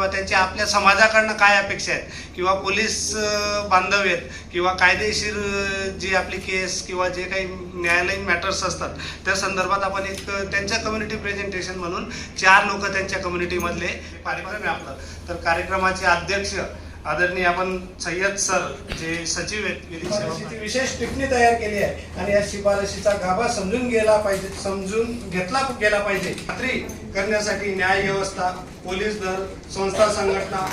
किंवा त्यांच्या आपल्या समाजाकडनं काय अपेक्षा आहेत? किंवा पोलीस बांधव आहेत किंवा कायदेशीर जी आपली केस किंवा जे काही न्यायालयीन मॅटर्स असतात त्या संदर्भात आपण एक त्यांच्या कम्युनिटी प्रेझेंटेशन म्हणून चार लोक त्यांच्या कम्युनिटीमधले कार्यक्रम व्यापतात तर कार्यक्रमाचे अध्यक्ष आदरणीय आपण सय्यद सर जे सचिव आहेत विशेष टिप्पणी तयार केली आहे आणि या शिफारशीचा गाभा समजून गेला पाहिजे समजून घेतला गेला पाहिजे. खात्री करण्यासाठी न्याय व्यवस्था पोलीस दल संस्था संघटना.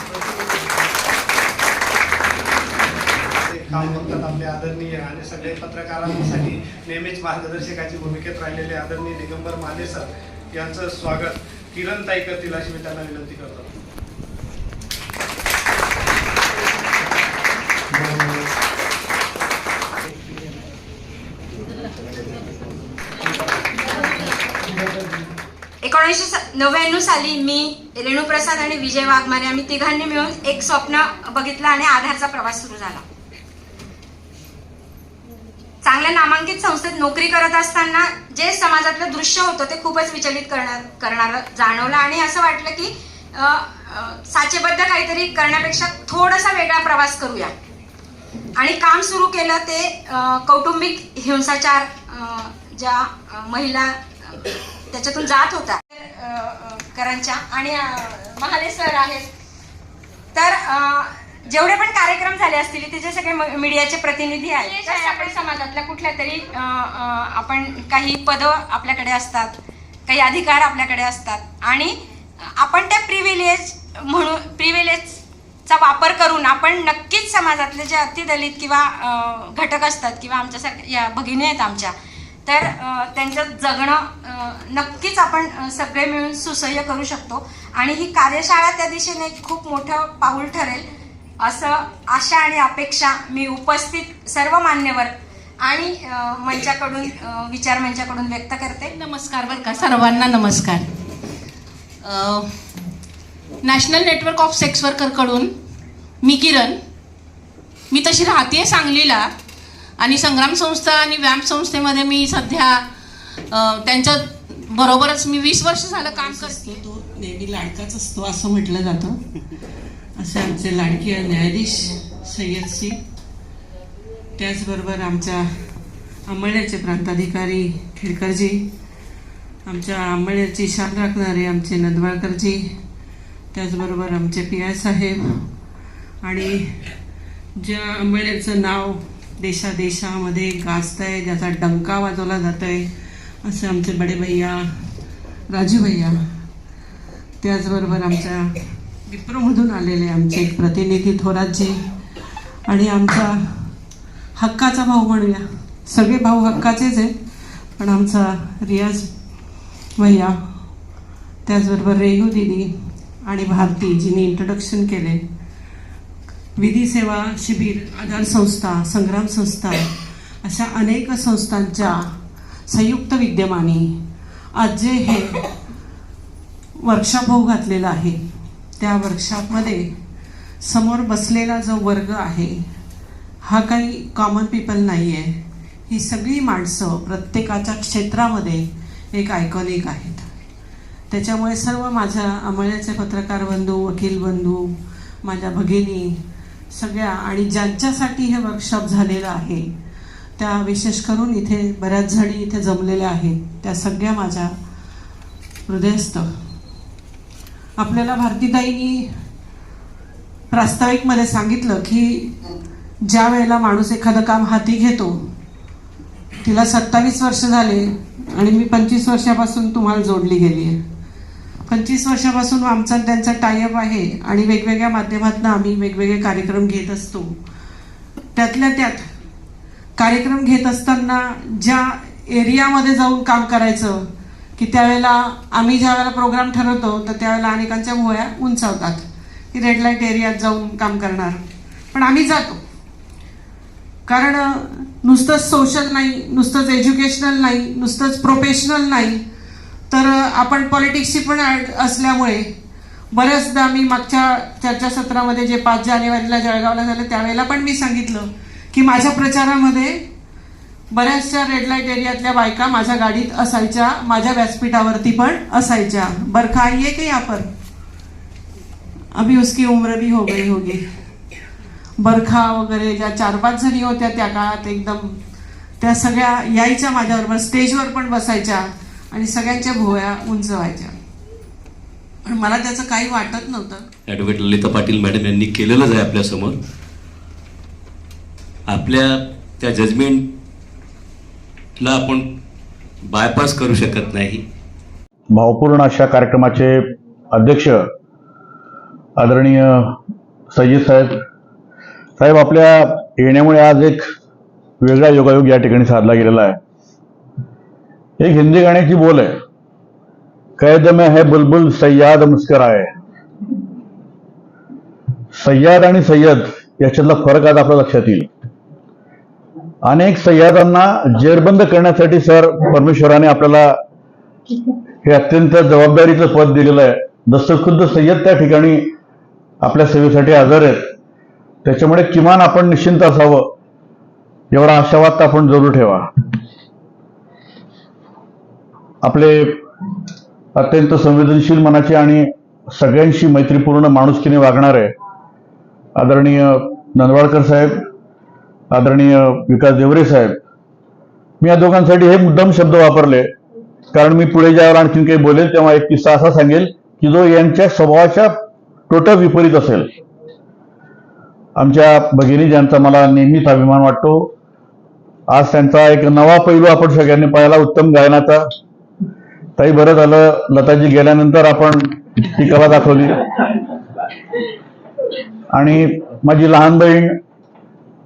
काम बघतात आपले आदरणीय आणि सगळे पत्रकारांसाठी नेहमीच मार्गदर्शकाची भूमिकेत राहिलेले आदरणीय दिगंबर माने सर यांचं स्वागत. किरण ताई करतील अशी मी त्यांना विनंती करतो. एकोणीसशे नव्याण्णव साली मी रेणुप्रसाद आणि विजय वाघमारे आम्ही तिघांनी मिळून एक स्वप्न बघितलं आणि आधारचा प्रवास सुरू झाला. चांगल्या नामांकित संस्थेत नोकरी करत असताना जे समाजातलं दृश्य होतं ते खूपच विचलित करणार करणारं जाणवलं आणि असं वाटलं की साचेबद्ध काहीतरी करण्यापेक्षा थोडासा वेगळा प्रवास करूया. आणि काम सुरू केलं ते कौटुंबिक हिंसाचार ज्या महिला त्याच्यातून जात अ, करांच्या आणि महाले सर आहेत. तर जेवढे पण कार्यक्रम झाले असतील इथे जे सगळे मीडियाचे प्रतिनिधी आहेत सगळ्या समाजातल्या कुठल्या तरी आपण काही पदं आपल्याकडे असतात काही अधिकार आपल्याकडे असतात. आणि आपण त्या प्रिव्हिलेज म्हणून प्रिव्हिलेजचा वापर करून आपण नक्कीच समाजातले जे अतिदलित किंवा घटक असतात किंवा आमच्यासारख्या या भगिनी आहेत आमच्या तर त्यांचं जगणं नक्कीच आपण सगळे मिळून सुसह्य करू शकतो. आणि ही कार्यशाळा त्या दिशेने एक खूप मोठं पाऊल ठरेल असं आशा आणि अपेक्षा मी उपस्थित सर्व मान्यवर आणि मंचाकडून विचार मंचाकडून व्यक्त करते. नमस्कार बरं का सर्वांना नमस्कार. नॅशनल नेटवर्क ऑफ सेक्स वर्करकडून मी किरण मी तशी राहते सांगलीला आणि संग्राम संस्था आणि व्यायाम संस्थेमध्ये मी सध्या त्यांच्या बरोबरच मी वीस वर्ष झालं काम करते. तो नेहमी लाडकाच असतो असं म्हटलं जातं. असे आमचे लाडके न्यायाधीश सय्यद सिंग. त्याचबरोबर आमच्या अंमळण्याचे प्रांताधिकारी खेडकरजी आमच्या अंमळण्याची शान राखणारे आमचे नंदवाळकरजी त्याचबरोबर आमचे पी आय साहेब आणि ज्या अंबळण्याचं नाव देशादेशामध्ये गाजत आहे ज्याचा डंका वाजवला जात आहे असे आमचे बडे भैया राजू भैया. त्याचबरोबर आमच्या विप्रोमधून आलेले आमचे एक प्रतिनिधी थोरातजी आणि आमचा हक्काचा भाऊ म्हणूया. सगळे भाऊ हक्काचेच आहेत पण आमचा रियाज भैया त्याचबरोबर रेणू दिदी आणि भारती जिने इंट्रोडक्शन केले. विधी सेवा शिबिर आधार संस्था संग्राम संस्था अशा अनेक संस्थांच्या संयुक्त विद्यमाने आज जे हे वर्कशॉप होऊ घातलेलं आहे त्या वर्कशॉपमध्ये समोर बसलेला जो वर्ग आहे हा काही कॉमन पीपल नाही आहे ही सगळी माणसं प्रत्येकाच्या क्षेत्रामध्ये एक आयकॉनिक आहेत. त्याच्यामुळे सर्व माझ्या अमळ्याचे पत्रकार बंधू वकील बंधू माझ्या भगिनी सगळ्या आणि ज्यांच्यासाठी हे वर्कशॉप झालेलं आहे त्या विशेष करून इथे बऱ्याच जणी इथे जमलेल्या आहेत. त्या सगळ्या माझ्या हृदयस्थ. आपल्याला भारतीताईंनी प्रास्ताविकमध्ये सांगितलं की ज्या वेळेला माणूस एखादं काम हाती घेतो तिला सत्तावीस वर्ष झाले आणि मी पंचवीस वर्षापासून तुम्हाला जोडली गेली आहे पंचवीस वर्षापासून आमचा त्यांचा टायअप आहे आणि वेगवेगळ्या माध्यमातून आम्ही वेगवेगळे कार्यक्रम घेत असतो. त्यातल्या त्यात कार्यक्रम घेत असताना ज्या एरियामध्ये जाऊन काम करायचं की त्यावेळेला आम्ही ज्या वेळेला प्रोग्राम ठरवतो तर त्यावेळेला अनेकांच्या भोया उंचावतात की रेड लाइट एरियात जाऊन काम करणार. पण आम्ही जातो. कारण नुसतंच सोशल नाही नुसतंच एज्युकेशनल नाही नुसतंच प्रोफेशनल नाही तर आपण पॉलिटिक्सची पण असल्यामुळे बऱ्याचदा मी मागच्या चर्चासत्रामध्ये जे पाच जानेवारीला जळगावला झालं त्यावेळेला पण मी सांगितलं की माझ्या प्रचारामध्ये बऱ्याचशा रेड लाइट एरियातल्या बायका माझ्या गाडीत असायच्या माझ्या व्यासपीठावरती पण असायच्या. बरं का आहे की आपण अभी उसकी उम्र भी हो गई होगी. बरखा वगैरे ज्या चार पाच जणी होत्या त्या काळात एकदम त्या सगळ्या यायच्या माझ्याबरोबर. स्टेजवर पण बसायच्या. आणि सगळ्यांच्या भोवया उंच व्हायच्या पण मला त्याचं काही वाटत नव्हतं. ॲडव्होकेट ललिता पाटील मॅडम यांनी केलेलंच आहे आपल्यासमोर आपल्या त्या जजमेंटला आपण बायपास करू शकत नाही. भावपूर्ण अशा कार्यक्रमाचे अध्यक्ष आदरणीय सय्यद साहेब. साहेब आपल्या येण्यामुळे आज एक वेगळा योगायोग या ठिकाणी साधला गेलेला आहे. एक हिंदी गाण्याची बोल आहे कैद में है बुलबुल सय्याद मुस्कराय सय्याद आणि सय्यद याच्यातला फरक आज आपल्या लक्षात येईल. अनेक सय्यादांना जेरबंद करण्यासाठी सर परमेश्वराने आपल्याला हे अत्यंत जबाबदारीचं पद दिलेलं आहे. जसं खुद्द सय्यद त्या ठिकाणी आपल्या सेवेसाठी हजर आहेत. त्याच्यामुळे किमान आपण निश्चिंत असावं एवढा आशावाद आपण जरूर ठेवा. आपले अत्यंत संवेदनशील मनाचे आणि सगळ्यांशी मैत्रीपूर्ण माणुसकीने वागणारे आदरणीय नंदवाळकर साहेब आदरणीय विकास देवरे साहेब मी या दोघांसाठी हे मुद्दाम शब्द वापरले. कारण मी पुढे ज्यावर आणखीन काही बोलेल तेव्हा एक किस्सा असा सांगेल की जो यांच्या स्वभावाच्या टोटल विपरीत असेल. आमच्या भगिनी ज्यांचा मला नेहमीच अभिमान वाटतो आज त्यांचा एक नवा पैलू आपण सगळ्यांनी पाहिला उत्तम गायनाचा. ताई बरं झालं लताजी गेल्यानंतर आपण ती कला दाखवली. आणि माझी लहान बहीण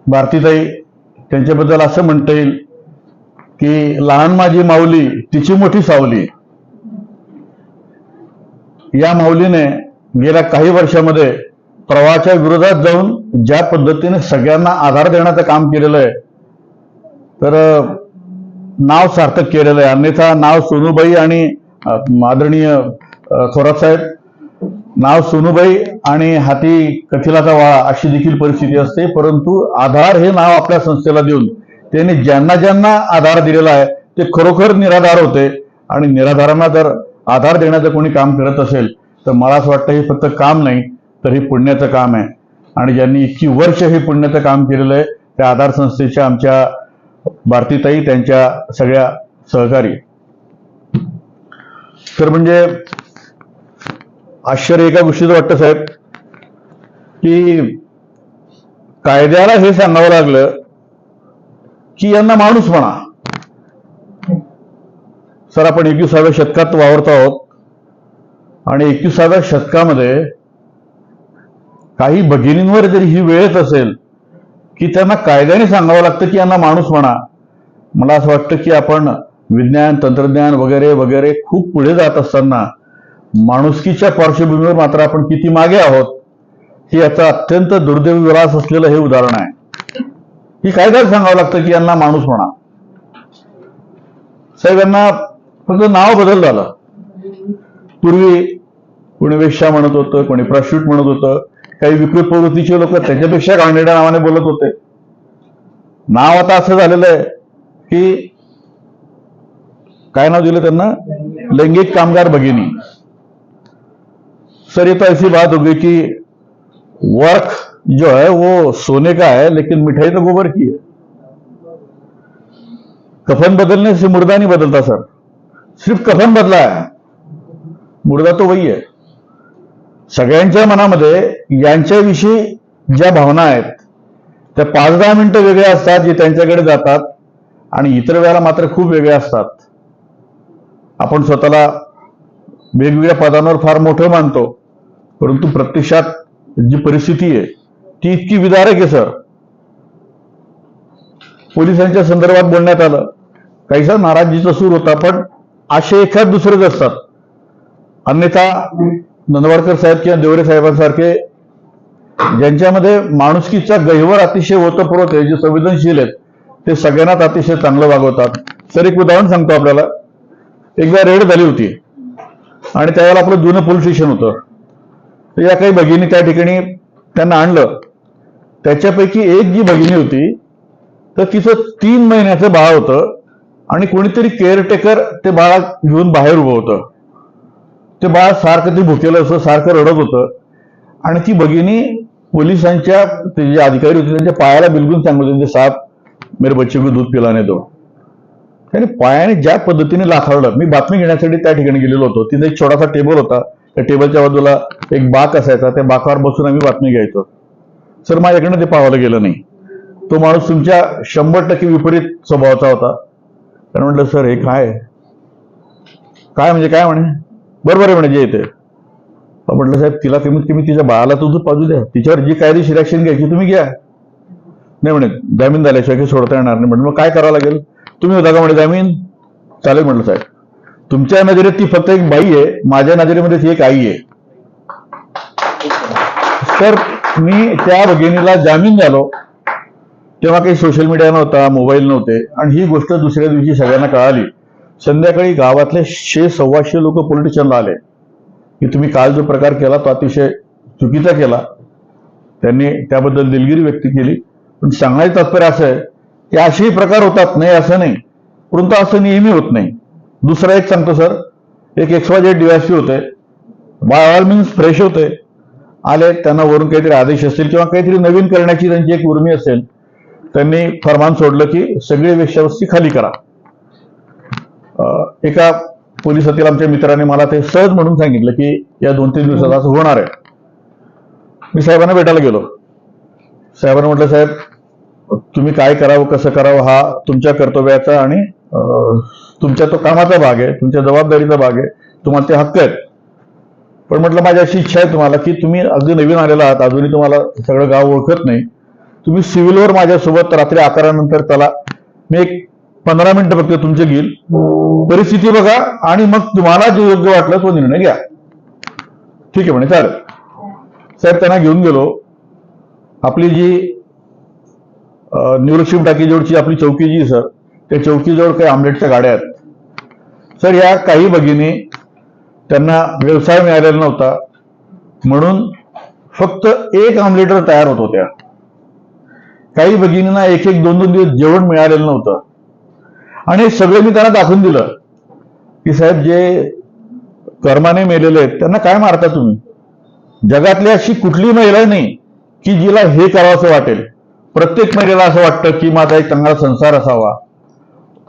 भारतीताई त्यांच्याबद्दल असं म्हणता येईल की लहान माझी माऊली तिची मोठी सावली. या माऊलीने गेल्या काही वर्षामध्ये प्रवाहाच्या विरोधात जाऊन ज्या पद्धतीने सगळ्यांना आधार देण्याचं काम केलेलं आहे तर नाव सार्थक केलेलं आहे. अन्यथा नाव सोनूबाई आणि आदरणीय थोरात साहेब. नाव सोनूबाई आणि हाती कथिलाचा वाळा अशी देखील परिस्थिती असते. परंतु आधार हे नाव आपल्या संस्थेला देऊन त्यांनी ज्यांना ज्यांना आधार दिलेला आहे ते खरोखर निराधार होते. आणि निराधारांना जर आधार देण्याचं कोणी काम करत असेल तर मला असं वाटतं हे फक्त काम नाही तर हे पुण्याचं काम आहे. आणि ज्यांनी इतकी वर्ष हे पुण्याचं काम केलेलं आहे त्या आधार संस्थेच्या आमच्या भारतीताई त्यांच्या सगळ्या सहकारी. तर म्हणजे आश्चर्य एका गोष्टीचं वाटतं साहेब की कायद्याला हे सांगावं लागलं की यांना माणूस म्हणा. सर आपण एकविसाव्या शतकात वावरतो आहोत आणि एकविसाव्या शतकामध्ये काही भगिनींवर जरी ही वेळच असेल की त्यांना कायद्याने सांगावं लागतं की यांना माणूस म्हणा. मला असं वाटतं की आपण विज्ञान तंत्रज्ञान वगैरे वगैरे खूप पुढे जात असताना माणुसकीच्या पार्श्वभूमीवर मात्र आपण किती मागे आहोत हे याचा अत्यंत दुर्दैवी विलास असलेलं हे उदाहरण आहे. ही कायद्याला सांगावं लागतं की यांना माणूस म्हणा. साहेब यांना फक्त नाव बदल झालं पूर्वी कोणी वेश्या म्हणत होतं कोणी प्रॉस्टिट्यूट म्हणत होतं. काही विकृत प्रवृत्तीचे लोक त्याच्यापेक्षा घाणेरड्या नावाने बोलत होते. नाव आता असं झालेलं आहे की काय नाव दिलं त्यांना? लैंगिक कामगार भगिनी. सर ये तो ऐसी बात होगी कि वर्क जो है वो सोने का है लेकिन मिठाई तो गोबर की है कफन बदलने से मुर्दा नहीं बदलता, सर. सिर्फ़ कफन बदला है मुर्दा तो वही है. सगळ्यांच्या मनामध्ये यांच्याविषयी ज्या भावना आहेत त्या पाच दहा मिनिटं वेगळ्या असतात जे त्यांच्याकडे जातात आणि इतर वेळेला मात्र खूप वेगळ्या असतात. आपण स्वतःला वेगवेगळ्या पदांवर फार मोठं मानतो परंतु प्रत्यक्षात जी परिस्थिती आहे ती इतकी विदारक आहे सर. पोलिसांच्या संदर्भात बोलण्यात आलं काहीसा नाराजीचा सूर होता पण असे एखाद दुसरेच असतात. अन्यथा नंदवाडकर साहेब किंवा देवरे साहेबांसारखे ज्यांच्यामध्ये माणुसकीचा गहिवर अतिशय ओतप्रोत आहे जे संवेदनशील आहेत ते सगळ्यांनाच अतिशय चांगलं वागवतात. सर एक उदाहरण सांगतो आपल्याला. एकदा रेड झाली होती आणि त्यावेळेला आपलं जुनं पोलीस स्टेशन होतं. तर या काही भगिनी त्या ठिकाणी त्यांना आणलं. त्याच्यापैकी एक जी भगिनी होती तर तिचं तीन महिन्याचं बाळ होतं आणि कोणीतरी केअरटेकर ते बाळा घेऊन बाहेर उभं होतं. ते बाळ सारखं ते भुकेलं असं सारखं रडत होतं. आणि ती भगिनी पोलिसांच्या ते जे अधिकारी होते त्यांच्या पायाला बिलगून सांगत होते साप मेरे बच्चे को दूध पिला नाही तो त्याने पायाने ज्या पद्धतीने लाखावलं मी बातमी घेण्यासाठी त्या ठिकाणी गेलेलो होतो. तिथे एक छोटासा टेबल होता. त्या टेबलच्या बाजूला एक बाक असायचा. त्या बाकावर बसून आम्ही बातमी घ्यायचो. सर माझ्याकडनं ते पाहायला गेलं नाही. तो माणूस तुमच्या शंभर टक्के विपरीत स्वभावाचा होता. त्यानं म्हटलं सर हे काय? काय म्हणजे काय म्हणे? बरोबर आहे म्हणे जे येते म्हटलं साहेब तिला कमीत कमी तिच्या बाळाला तर दूध पाजू द्या. तिच्यावर जी कायदेशीर ऍक्शन घ्यायची तुम्ही घ्या. नाही म्हणे जामीन झाल्याशिवाय काही सोडता येणार नाही. म्हणजे मग काय करावं लागेल? तुम्ही होता का म्हणे जामीन? चालेल म्हटलं साहेब. तुमच्या नजरेत ती फक्त एक बाई आहे माझ्या नजरेमध्ये ती एक आई आहे. तर मी त्या भगिनीला जामीन झालो. तेव्हा काही सोशल मीडिया नव्हता मोबाईल नव्हते. आणि ही गोष्ट दुसऱ्या दिवशी सगळ्यांना कळाली. संध्याकाळी गावातले शे सव्वाशे लोक पोलिटिशियनला आले. की तुम्ही काल जो प्रकार केला तो अतिशय चुकीचा केला. त्यांनी त्याबद्दल दिलगिरी व्यक्त केली. पण सांगायचं तात्पर्य असं आहे की असेही प्रकार होतात नाही असं नाही. परंतु असं नेहमी होत नाही. दुसरा एक सांगतो सर. एक एक्सवाजेड डीवायसी होते. बाय ऑल मीन्स फ्रेश होते. आले त्यांना वरून काहीतरी आदेश असतील किंवा काहीतरी नवीन करण्याची त्यांची एक उर्मी असेल त्यांनी फरमान सोडलं की सगळी वेश्यावस्ती खाली करा. एका पोलिसातील आमच्या मित्राने मला ते सहज म्हणून सांगितलं की या दोन तीन दिवसात असं होणार आहे. मी साहेबांना भेटायला गेलो. साहेबांना म्हटलं साहेब तुम्ही काय करावं कसं करावं हा तुमच्या कर्तव्याचा आणि अं, तुमच्या तो कामाचा भाग आहे तुमच्या जबाबदारीचा भाग आहे तुम्हाला ते हक्क आहेत. पण म्हटलं माझी अशी इच्छा आहे तुम्हाला की तुम्ही अगदी नवीन आलेला आहात अजूनही तुम्हाला सगळं गाव ओळखत नाही. तुम्ही सिव्हिलवर माझ्यासोबत रात्री अकरानंतर चला. मी एक पंधरा मिनिटं फक्त तुमचे घेईल. परिस्थिती बघा आणि मग तुम्हाला जे योग्य वाटलं तो निर्णय घ्या. ठीक आहे म्हणे चालेल. साहेब त्यांना घेऊन गेलो. आपली जी अं, टाकीजवळची आपली चौकी जी सर त्या चौकीजवळ काही आमलेटच्या गाड्या आहेत. सर या काही भगिनी त्यांना व्यवसाय मिळालेला नव्हता. म्हणून फक्त एक आमलेटर तयार होत होत्या. काही भगिनींना एक एक दोन दोन दिवस जेवण मिळालेलं नव्हतं. आणि हे सगळं मी त्यांना दाखवून दिलं. की साहेब जे कर्माने मेलेले आहेत त्यांना काय मारता तुम्ही? जगातली अशी कुठली महिला नाही की जिला हे करावंसं वाटेल. प्रत्येक महिलेला असं वाटतं की माझा एक चांगला संसार असावा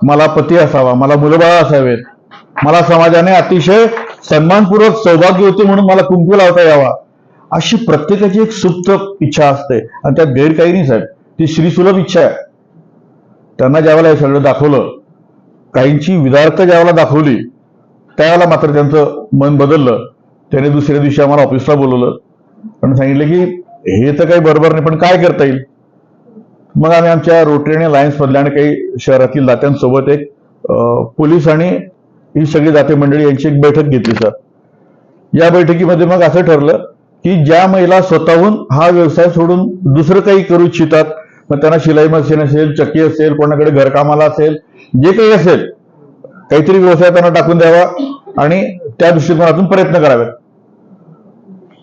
मला पती असावा मला मुलंबाळ असावेत. मला समाजाने अतिशय सन्मानपूर्वक सौभाग्य होते म्हणून मला कुंकू लावता यावा. अशी प्रत्येकाची एक सुप्त इच्छा असते. आणि त्यात गैर काही नाही साहेब. ती श्रीसुलभ इच्छा आहे. त्यांना ज्यावेळेला हे सगळं दाखवलं काहींची विदारक ज्यावेळेला दाखवली त्यावेळेला मात्र त्यांचं मन बदललं. त्याने दुसऱ्या दिवशी आम्हाला ऑफिसला बोलवलं. आणि सांगितलं की हे तर काही बरोबर नाही पण काय करता येईल? मग आम्ही आमच्या रोटरी आणि लायन्स मधल्या आणि काही शहरातील दात्यांसोबत एक पोलीस आणि ही सगळी दाते मंडळी यांची एक बैठक घेतली सर. या बैठकीमध्ये मग असं ठरलं की ज्या महिला स्वतःहून हा व्यवसाय सोडून दुसरं काही करू इच्छितात मग त्यांना शिलाई मशीन असेल चक्की असेल कोणाकडे घरकामाला असेल जे काही असेल काहीतरी व्यवसाय त्यांना टाकून द्यावा आणि त्या दृष्टिकोनातून प्रयत्न करावेत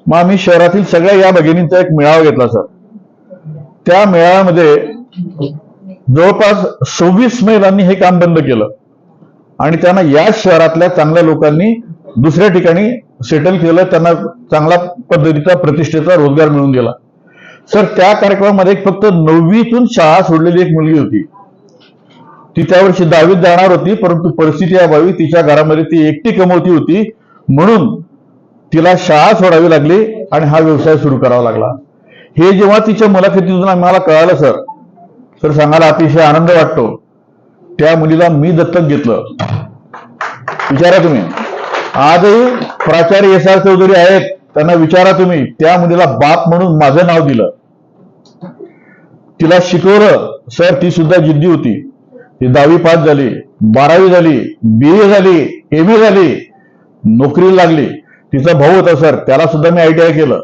मग आम्ही शहरातील सगळ्या या भगिनींचा एक मेळावा घेतला सर. त्या मेळाव्यामध्ये जवळपास सव्वीस महिलांनी हे काम बंद केलं. आणि त्यांना याच शहरातल्या चांगल्या लोकांनी दुसऱ्या ठिकाणी सेटल केलं त्यांना चांगला पद्धतीचा प्रतिष्ठेचा रोजगार मिळून गेला सर त्या कार्यक्रमामध्ये एक फक्त नववीतून शाळा सोडलेली एक मुलगी होती. ती त्या दहावीत जाणार होती परंतु परिस्थिती अभावी तिच्या घरामध्ये ती एकटी कमवती होती. म्हणून तिला शाळा सोडावी लागली आणि हा व्यवसाय सुरू करावा लागला. हे जेव्हा तिच्या मुलाखतीतून आम्हाला कळालं सर सर सांगायला अतिशय आनंद वाटतो. त्या मुलीला मी दत्तक घेतलं. विचारा तुम्ही. आजही प्राचार्य एस आर चौधरी आहेत त्यांना विचारा तुम्ही. त्या मुलीला बाप म्हणून माझं नाव दिलं. तिला शिकवलं. सर ती सुद्धा जिद्दी होती. ती दहावी पास झाली बारावी झाली बी ए झाली एम ए झाली नोकरीला लागली. तिचा भाऊ होता सर. त्याला सुद्धा मी आय टी आय केलं.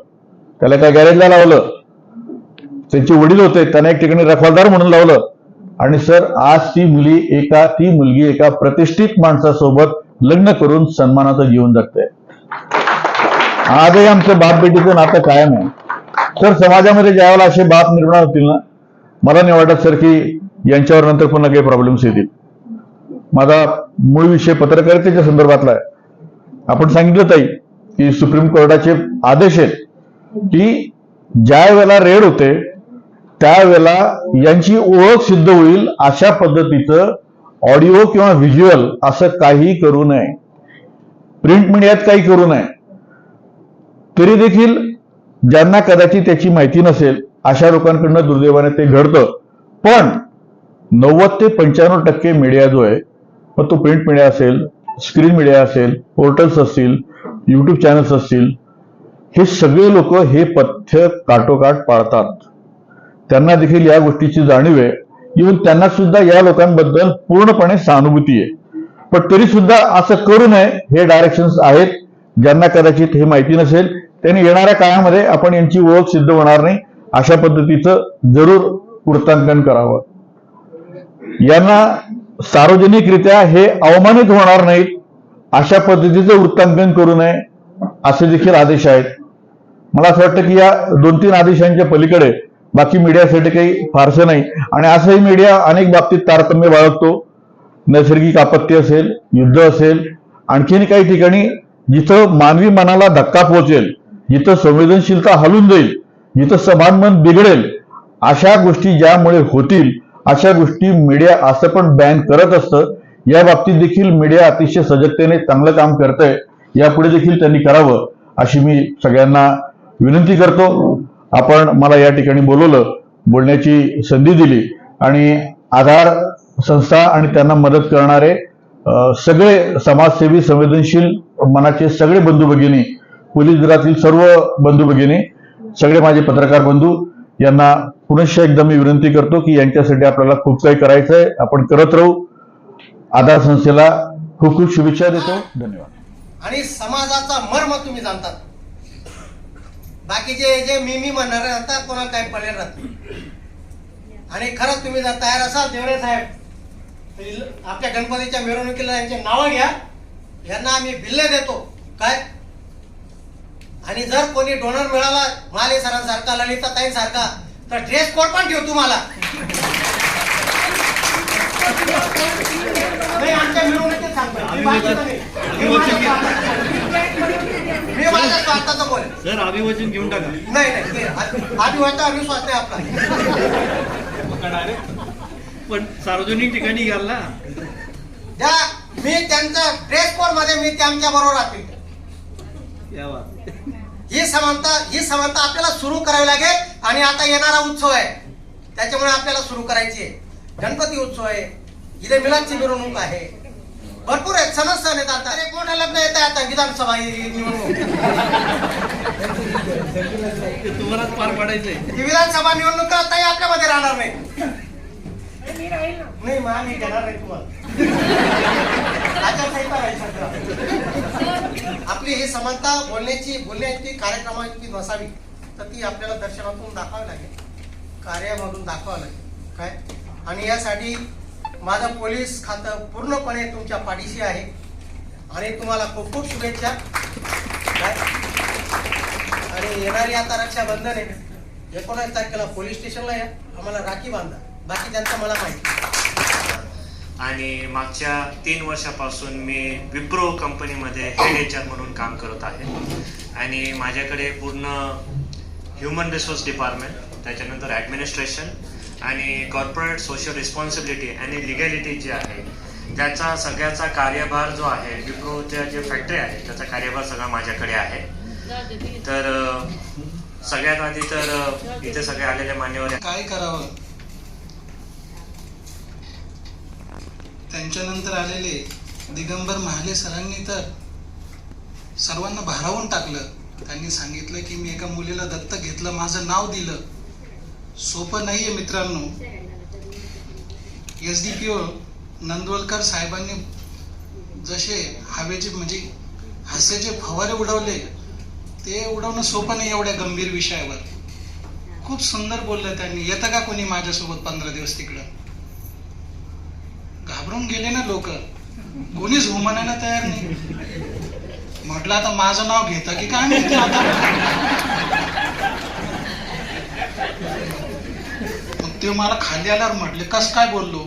त्याला एका गॅरेजला लावलं. त्यांचे वडील होते. त्यांना एक ठिकाणी रखवालदार म्हणून लावलं. आणि सर आज ती मुली एका ती मुलगी एका प्रतिष्ठित माणसासोबत लग्न करून सन्मानाचं जीवन जगते. आजही आमचं बाप बेटीचं नातं कायम आहे. सर समाजामध्ये ज्यावेळेला असे बाप निर्माण होतील ना मला नाही वाटत सर की यांच्यावर नंतर पुन्हा काही प्रॉब्लेम्स येतील. माझा मूळ विषय पत्रकारितेच्या संदर्भातला आहे. आपण सांगितलं ताई की सुप्रीम कोर्टाचे आदेश आहेत की ज्या वेळेला रेड होते त्यावेळेला यांची ओळख सिद्ध होईल अशा पद्धतीचं ऑडिओ किंवा व्हिज्युअल असं काही करू नये. प्रिंट मीडियात काही करू नये. तरी देखील ज्यांना कदाचित त्याची माहिती नसेल अशा लोकांकडनं दुर्दैवाने ते घडतं. पण नव्वद ते पंच्याण्णव टक्के मीडिया जो आहे मग तो प्रिंट मीडिया असेल स्क्रीन मीडिया असेल पोर्टल्स असतील युट्यूब चॅनल्स असतील हे सगळे लोक हे पथ्य काटोकाट पाळतात. त्यांना देखील या गोष्टीची जाणीव आहे. इव्हन त्यांना सुद्धा या लोकांबद्दल पूर्णपणे सहानुभूती आहे. पण तरी सुद्धा असं करू नये हे डायरेक्शन्स आहेत. ज्यांना कदाचित हे माहिती नसेल त्यांनी येणाऱ्या काळामध्ये आपण यांची ओळख सिद्ध होणार नाही. अशा पद्धतीचं जरूर वृत्तांकन करावं. यांना सार्वजनिकरित्या हे अवमानित होणार नाहीत अशा पद्धतीचं वृत्तांकन करू नये असे देखील आदेश आहेत. मला असं वाटतं की या दोन तीन आदेशांच्या पलीकडे बाकी मीडियासाठी काही फारसं नाही. आणि असंही मीडिया अनेक बाबतीत तारतम्य बाळगतो. नैसर्गिक आपत्ती असेल युद्ध असेल आणखीन काही ठिकाणी जिथं मानवी मनाला धक्का पोहोचेल जिथं संवेदनशीलता हलून जाईल जिथं समान मन बिघडेल अशा गोष्टी ज्यामुळे होतील अशा गोष्टी मीडिया असं पण बॅन करत असतं. या बाबतीत देखील मीडिया अतिशय सजगतेने चांगलं काम करतंय. यापुढे देखील त्यांनी करावं अशी मी सगळ्यांना विनंती करतो. आपण मला या ठिकाणी बोलवलं बोलण्याची संधी दिली आणि आधार संस्था आणि त्यांना मदत करणारे सगळे समाजसेवी संवेदनशील मनाचे सगळे बंधू भगिनी पोलीस दलातील सर्व बंधू भगिनी सगळे माझे पत्रकार बंधू यांना पुनश्च एकदा मी विनंती करतो की यांच्यासाठी आपल्याला खूप काही करायचं आहे आपण करत राहू. आधार संस्थेला खूप खूप शुभेच्छा देतो. धन्यवाद. आणि समाजाचा मर्म तुम्ही जाणतात बाकीचे जे मी मी म्हणणारे राहतात कोणाला काही पडले राहत आणि खरंच तुम्ही जर तयार असाल देवरे साहेब आपल्या गणपतीच्या मिरवणुकीला यांचे नावं घ्या. यांना आम्ही बिल्ले देतो. काय? आणि जर कोणी डोनर मिळाला माले सरांसारखा ललिता ताईंसारखा तर ड्रेस कोड पण ठेव तुम्हाला. नाही आमच्या मिरवणुकीत सांगतो मी माझ्या- स्वार्थाचं बोल सर अभिवचन घेऊन टाका. नाही नाही आदिवासीचा अविश्वास नाही आपला. पण सार्वजनिक ठिकाणी घ्याल ना. त्या मी त्यांच्या ड्रेस कोडमध्ये मी त्यांच्या बरोबर राहतील. यावा ही समानता ही समानता आपल्याला सुरू करावी लागेल आणि आता येणारा उत्सव आहे. त्याच्यामुळे आपल्याला सुरू करायची आहे. गणपती उत्सव आहे. इथे मिलादची मिरवणूक आहे. भरपूर आहेत सण सण येतात. अरे मोठ्या लग्न येत आहे आता? विधानसभा ही निवडणूक. तुम्हालाच पार पाडायचंय. विधानसभा निवडणूक ताई आपल्यामध्ये राहणार नाही. नाही मग आम्ही घेणार नाही तुम्हाला. आपली ही समानता बोलण्याची बोलण्याची कार्यक्रमाची नसावी तर ती आपल्याला दर्शनातून दाखवावी लागेल. कार्यामधून दाखवावं लागेल. काय? आणि यासाठी माझं पोलीस खातं पूर्णपणे तुमच्या पाठीशी आहे. आणि तुम्हाला खूप खूप शुभेच्छा. काय? आणि येणारी आता रक्षाबंधन आहे. एकोणास तारखेला पोलीस स्टेशनला या. आम्हाला राखी बांधा. बाकी त्यांचं मला माहिती आणि मागच्या तीन वर्षापासून मी विप्रो कंपनीमध्ये हेड एच आर म्हणून काम करत आहे. आणि माझ्याकडे पूर्ण ह्युमन रिसोर्स डिपार्टमेंट त्याच्यानंतर ॲडमिनिस्ट्रेशन आणि कॉर्पोरेट सोशल रिस्पॉन्सिबिलिटी आणि लिगॅलिटी जी आहे त्याचा सगळ्याचा कार्यभार जो आहे विप्रोच्या जे फॅक्टरी आहे त्याचा कार्यभार सगळा माझ्याकडे आहे. तर सगळ्यात आधी तर इथे सगळे आलेले मान्यवर काय करावं? त्यांच्यानंतर आलेले दिगंबर महाले सरांनी तर सर्वांना भारावून टाकलं. त्यांनी सांगितलं की मी एका मुलीला दत्तक घेतलं माझं नाव दिलं. सोपं नाहीये मित्रांनो. S D P O Nandavalkar साहेबांनी जसे हवेचे म्हणजे हास्याचे फवारे उडवले ते उडवणं सोपं नाही एवढ्या गंभीर विषयावर. खूप सुंदर बोललं त्यांनी. येतं का कोणी माझ्यासोबत पंधरा दिवस तिकडं? घाबरून गेले ना लोक. कोणीच हुमानायला तयार नाही. म्हटलं आता माझं नाव घेत की काय माहिती आता? मग ते मला खाली आल्यावर म्हटले कस काय बोललो?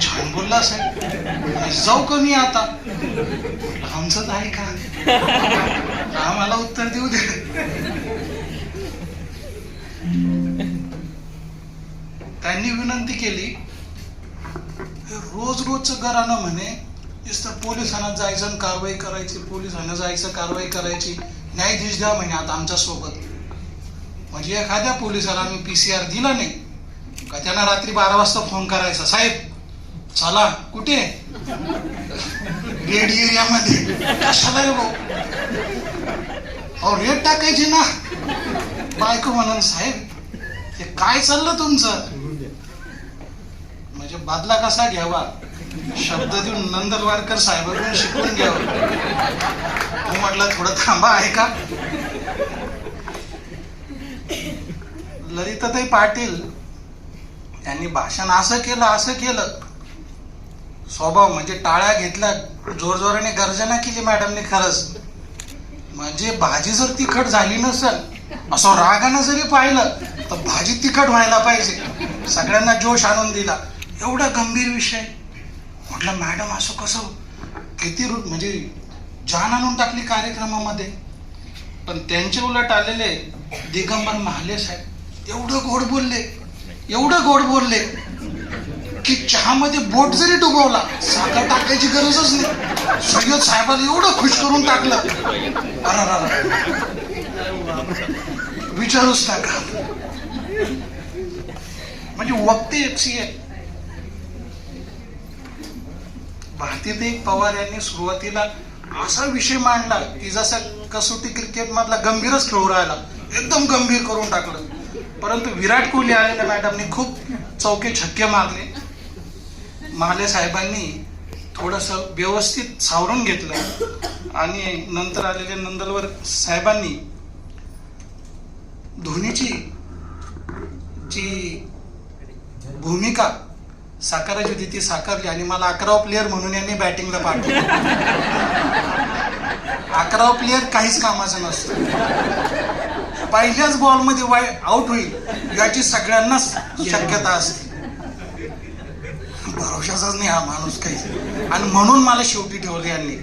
छान बोलला साहेब. जाऊ कमी आता? आमचं आहे का? आम्हाला उत्तर देऊ दे. त्यांनी विनंती केली रोज रोजचं घरानं म्हणे नुसतं पोलिसांना जायचं आणि कारवाई करायची पोलिसांना जायचं कारवाई करायची. न्यायाधीश द्या म्हणे आता आमच्यासोबत. म्हणजे एखाद्या पोलिसाला आम्ही पी सी आर दिला नाही का त्यांना रात्री बारा वाजता फोन करायचा साहेब चला कुठे? रेड एरियामध्ये. कशाला येऊ अहो रेड टाकायची ना. बायको म्हणाल साहेब हे काय चाललं तुमचं? म्हणजे बादला कसा घ्यावा? शब्द देऊन नंदलवारकर साहेबांकडून शिकवून घ्यावं. तू म्हटलं थोडं थांबा ऐका. ललिताताई पाटील यांनी भाषण असं केलं असं केलं. स्वभाव म्हणजे टाळ्या घेतल्या जोरजोराने गर्जना केली मॅडमने खरंच. म्हणजे भाजी जर तिखट झाली नसेल असं रागानं जरी पाहिलं तर भाजी तिखट व्हायला पाहिजे. सगळ्यांना जोश आणून दिला. एवढा गंभीर विषय. म्हटलं मॅडम असं कसं? किती रु- म्हणजे जान आणून टाकली कार्यक्रमामध्ये. पण त्यांचे उलट आलेले दिगंबर महाले साहेब एवढं गोड बोलले एवढं गोड बोलले की चहामध्ये बोट जरी डुबवला साखर टाकायची गरजच नाही. सय्यद साहेबांनी एवढं खुश करून टाकलं. विचारूच नका. म्हणजे वक्ते एकशी आहे भारतीय पवार यांनी सुरुवातीला असा विषय मांडला की जसा कसोटी क्रिकेट मधला गंभीरच खेळू राहिला एकदम गंभीर करून टाकलं. परंतु विराट कोहली आलेल्या मॅडमनी खूप चौके छक्के मारले. महाले साहेबांनी थोडस व्यवस्थित सावरून घेतलं आणि नंतर आलेल्या नंदलवर साहेबांनी धोनीची जी भूमिका साकारायची होती ती साकारली आणि मला अकरावं प्लेअर म्हणून यांनी बॅटिंगला पाठवलं. अकरावं प्लेअर काहीच कामाचं नसतं. पहिल्याच बॉलमध्ये वाय आउट होईल याची सगळ्यांनाच शक्यता असते. भरोशाचाच नाही हा माणूस काही. आणि म्हणून मला शेवटी ठेवलं यांनी.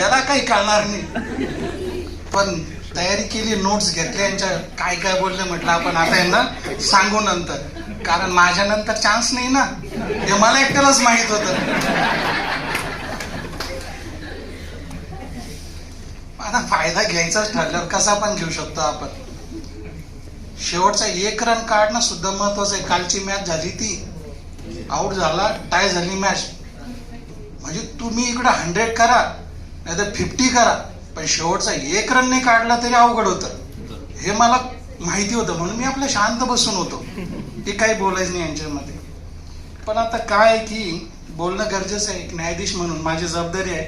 याला काही कळणार नाही. पण तयारी केली नोट्स घेतल्या यांच्या काय काय बोललं म्हटलं आपण आता यांना सांगू नंतर. कारण माझ्यानंतर चान्स नाही ना. ते मला एकट्यालाच माहीत होत. आता फायदा घ्यायचाच ठरल्यावर कसा पण घेऊ शकतो आपण. शेवटचा एक रन काढणं सुद्धा महत्वाचं आहे. कालची मॅच झाली ती. आउट झाला टाय झाली मॅच म्हणजे तुम्ही इकडे हंड्रेड करा नाही तर फिफ्टी करा. पण शेवटचा एक रन नाही काढला तरी अवघड होतं. हे मला माहिती होतं. म्हणून मी आपलं शांत बसून होतो. ते काही बोलायचं नाही यांच्यामध्ये. पण आता काय आहे की बोलणं गरजेचं आहे. एक न्यायाधीश म्हणून माझी जबाबदारी आहे.